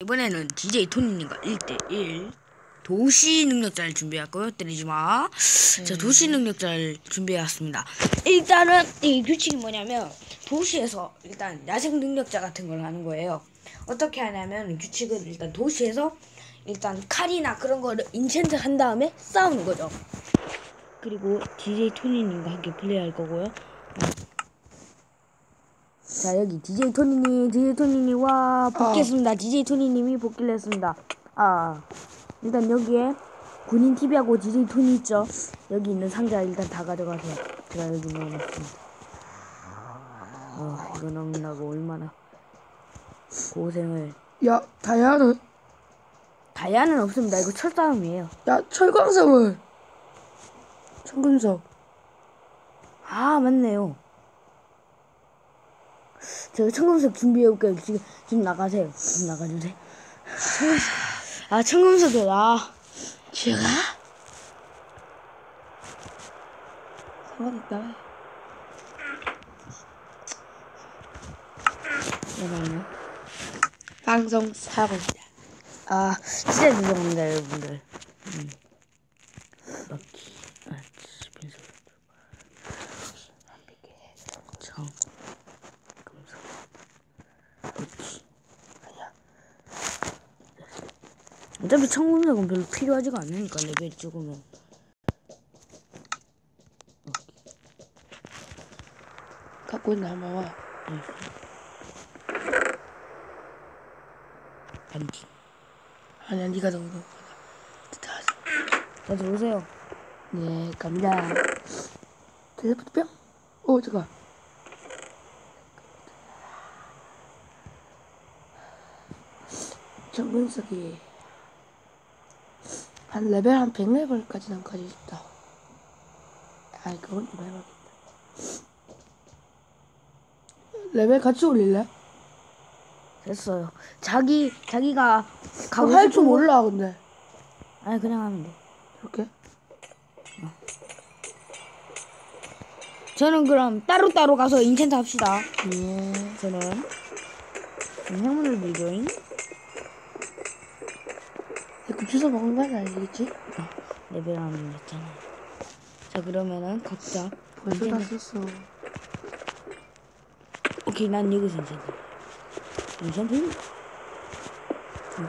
이번에는 DJ 토니님과 1대1 도시 능력자를 준비했고요. 때리지 마. 자, 도시 능력자를 준비해왔습니다. 일단은 이 규칙이 뭐냐면 도시에서 일단 야생 능력자 같은 걸 하는 거예요. 어떻게 하냐면 규칙은 일단 도시에서 일단 칼이나 그런 거를 인챈트 한 다음에 싸우는 거죠. 그리고 DJ 토니님과 함께 플레이할 거고요. 자 여기 DJ 토니님, DJ 토니님 와 복귀했습니다. DJ 토니님이 복귀를 했습니다. 아 일단 여기에 군인 TV하고 DJ 토니 있죠. 여기 있는 상자 일단 다 가져가세요. 제가 여기 넣어놨습니다. 어 이거 넣는다고 얼마나 고생을. 야, 다이아는, 다이아는 없습니다. 이거 철싸움이에요. 야, 철광석은, 청금석. 아 맞네요. 제가 청금석 준비해올게요. 지금 지금 나가세요. 지금 나가주세요. 아 청금석이다. 아. 제가? 상관없다. 잠깐만요. 방송 사고입니다. 아 진짜 죄송합니다 여러분들. 음. 럭키. 아 빈소. 청. 금속. 럭키. 아니야. 어차피 청금석은 별로 필요하지가 않으니까 레벨 죽으면. 갖고 있나 한번 와. 반지. 아니야, 니가 너무 하자. 자 들어오세요. 네, 갑니다. 텔레포트 뿅? 오, 잠깐. 정근석이 한 레벨 한 100레벨까지는 가지고 있다. 아이, 그건 좀 해봐야겠다. 레벨 같이 올릴래? 됐어요. 자기 자기가 가고 할줄 싶은 곳- 몰라, 근데. 아니 그냥 하면 돼. 이렇게? 저는 그럼 따로 따로 가서 인챈트 합시다. 예. 저는 좀 행운을 빌죠잉. 그 주워 먹은 건 아니겠지? 레벨 하면 됐잖아. 자 그러면은 각자 벌써 다 인챈트. 썼어. 오케이 난 여기서. 인챈트. 응.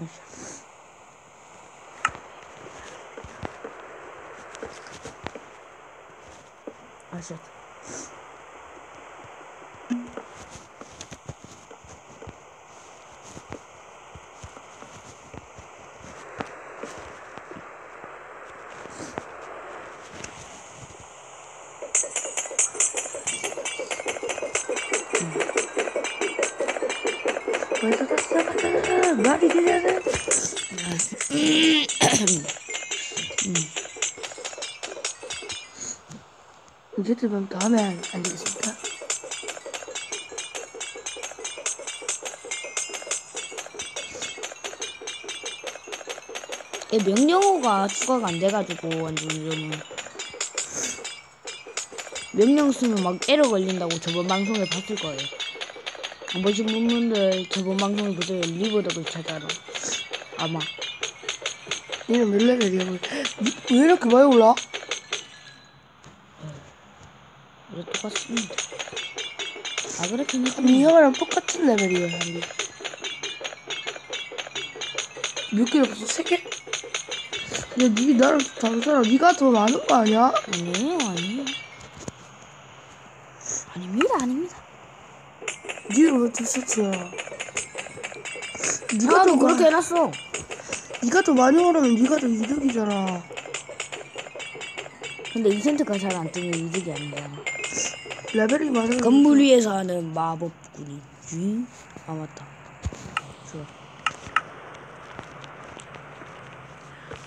아이씨. 아씨. 벌써 다 시작한다. 말이 되냐는. 이제 들면 다음에? 얘 명령어가 추가가 안 돼가지고 완전 좀 명령 쓰면 막 에러 걸린다고 저번 방송에 봤을 거예요. 안 보신 분들 저번 방송에 보세요. 리버덕을 찾아라. 아마 얘는 몇 레벨이야? 뭐. 왜 이렇게 많이 올라? 이래 똑같습니다. 아 그렇긴 했이 형이랑 똑같은 레벨이에요, 형이. 몇 개를 벌써? 세 개? 근데 니 나랑 다른 사람 니가 더 많은 거 아니야? 아니에요 아니에요. 아닙니다 아닙니다. 니가 왜더 썼지야? 니가 나도 더 그렇게 많- 해놨어. 니가 더 많이 오르면 니가 더 이득이잖아. 근데 이센트가 잘 안 뜨면 이득이 아니잖아. 레벨이 많은 건물 위에서 하는 마법꾼이지. 아 맞다. 좋아.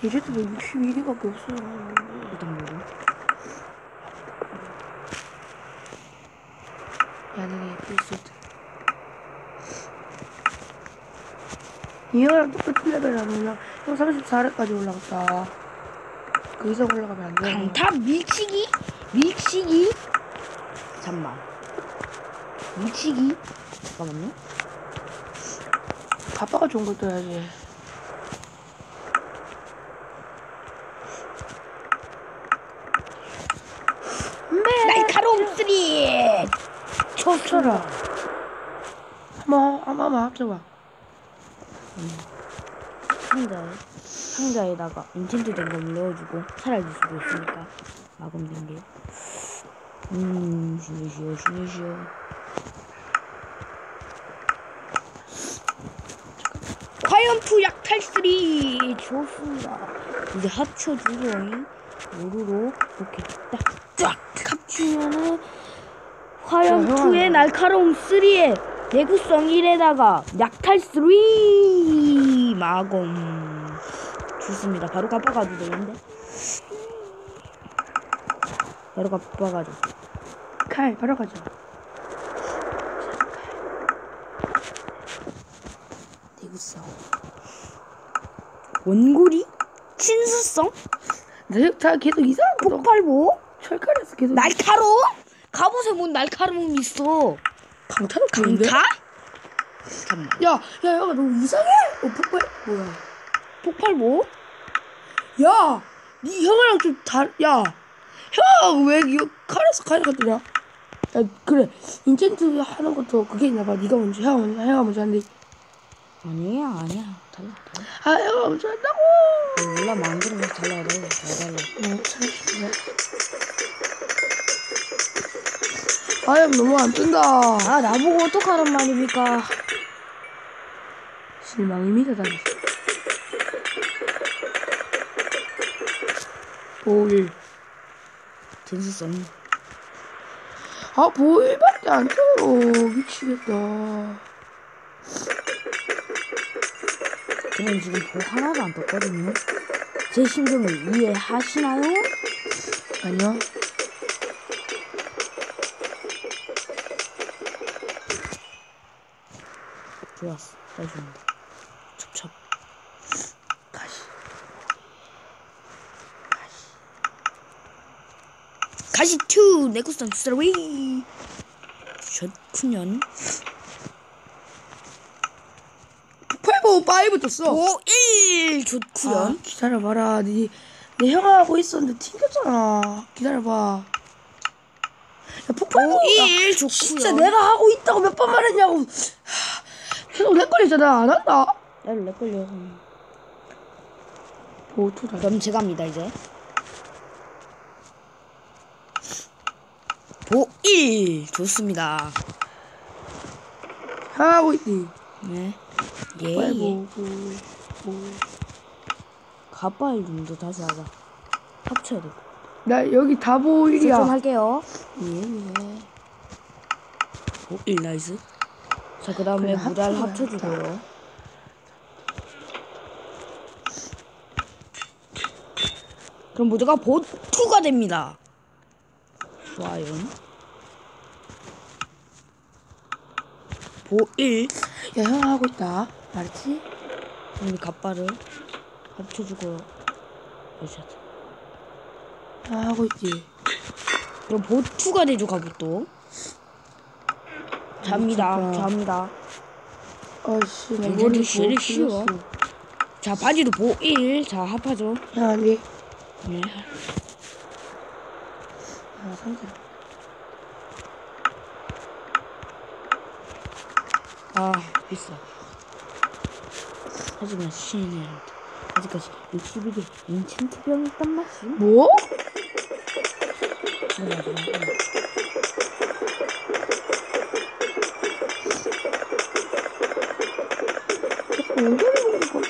이제도 61위밖에 없어. 일단 뭐고? 야능의 필수 이 형이랑 똑같은 레벨이라면 형 34레까지 올라갔다. 그 이상 올라가면 안 돼. 강타 밀치기? 밀치기? 잠만. 밀치기? 잠깐만요. 아빠가 좋은 걸 떠야지. 날카로움 3! 쳐쳐라. 한번 한번 한번 합쳐봐. 상자에, 상자에다가 인챈트 된 걸 넣어주고 사라질 수도 있으니까 마감된 게. 음, 쉬어, 쉬어. 화염투 약탈 3! 좋습니다. 이제 합쳐주고, 오르로 이렇게 딱, 쫙 합치면은 화염투의. 날카로움 3에 내구성 1에다가 약탈 3 마검 좋습니다. 바로 갚아가도 되는데. 바로 갚아가죠. 칼 바로 가자. 내구성. 원고리? 친수성? 내다 계속 이상한 거. 폭발보? 철칼에서 계속 날카로움 갑옷에 뭔 날카로움 있어 강인데? 강타 잠깐만 야, 야, 야, 너 이상해? 어, 폭발, 뭐야? 폭발보 야, 니 형이랑 좀 달, 야, 형, 왜 이거 칼에서 칼 같더냐? 야, 그래, 인챈트 하는 것도 그게 있나봐. 니가 먼저, 형, 먼저, 형아 먼저 하는데. 아니야 아니야 달라 달라 아, 형아 먼저 한다고! 몰라 거 달라야 돼 달라 어, 참, 아, 형 너무 안 뜬다. 아 나보고 어떡하란 말입니까 실망입니다, 다시. 보일. 진수성 아, 보일밖에 안 떠요. 미치겠다. 저는 지금 보 하나도 안 떴거든요 제 심정을 이해하시나요? 아니요. 좋았어 해줍니다 첩첩 가시. 가시 2 네코스탄 3 좋군요 폭발보 5 떴어. 5 1 아, 좋구요 기다려봐라. 니, 내 형하고 있었는데 튕겼잖아. 기다려봐. 야, 폭발보. 5 야, 1 좋구요 진짜 내가 하고 있다고 몇 번 말했냐고. 하, 계속 내 걸리잖아. 안 한다. 나를 내 걸려 오, 투다. 그럼 제가 합니다 이제 보1 좋습니다 하고 있디. 네 예, 예. 가빠일 좀더 다시 하자 합쳐야 돼 나 여기 다 보일이야. 좀 할게요 예, 예. 보1 나이스 자 그 다음에 그래, 무달 합쳐주고요. 그럼 모두가 보2가 됩니다. 좋아요. 보1 야, 형 하고 있다. 말했지? 우리 갑바를 합쳐주고요. 야, 하고 있지. 그럼 보투가 되죠 갑옷도 잡니다 진짜. 잡니다 아씨, 나 이제 머리 제일 뭐 쉬워. 풀렸어. 자 바지도 보1 자 합하죠 야, 니. 네. 아, 상자. 아 비싸 하지만 신인한테 아직까지 61개 인챈트병이 있단 말씀 뭐?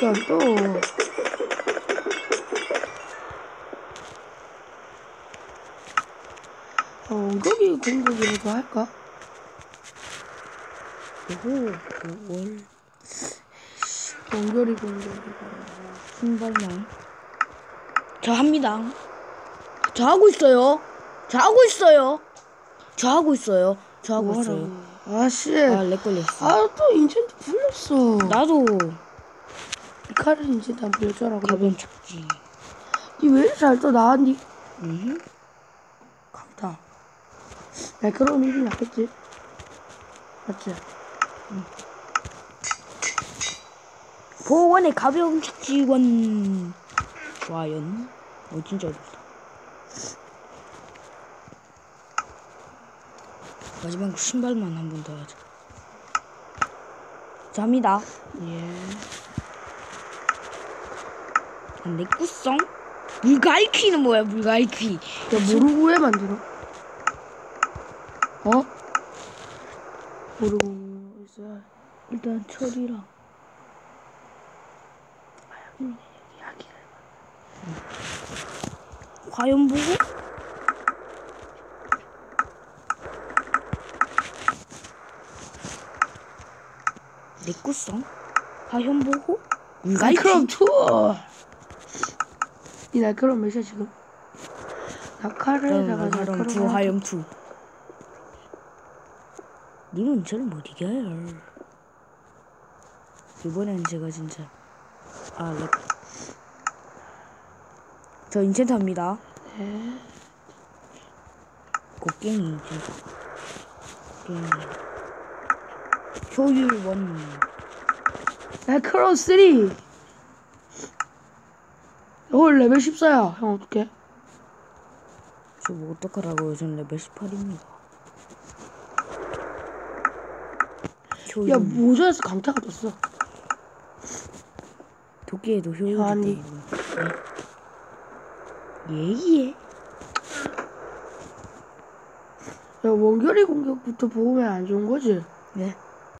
엉덩이 공격밖에 안 떠. 어, 엉덩이 공격이라도 할까? 오호 월 엉덩이 공격이라. 신발만 저 합니다 저 하고 있어요 저 하고 있어요 저 하고 있어요 저 하고 있어요 아씨. 아렉 걸렸어 아, 또 인챈트 풀렸어. 나도 이 칼은 이제 난 빌려줘라고. 가변 축지 니왜 이렇게 잘 떠? 나니? 음. 강타. 야, 그런 일이 났겠지? 맞지? 보원의 가벼운 착지원 좋아요 어 진짜 어렵다 마지막 신발만 한 번 더 하자 잠이다 예. 아, 내 꾸성 물갈퀴는 뭐야 물갈퀴 야, 모르고 왜 만들어? 어? 모르고 있어. 일단 철이랑. 과연 보고 내 꾸성 과연 보고 물갈퀴 날카로움 이 날카로움 몇이야 지금? 낙하를다가 그럼 두. 하염 투 님은 저를 못 이겨요 이번엔 제가 진짜 인챈트 합니다 네. 곡괭이 진짜 곡괭이 효율 원 날카로움 3. 헐 레벨 14야. 형 어떡해? 저뭐 어떡하라고요 전 레벨 18입니다 효율 야 모자에서 강타가 떴어. 도끼에도 효율이 아니. 있다 예예 야 원결이 공격부터 보면 안 좋은 거지? 네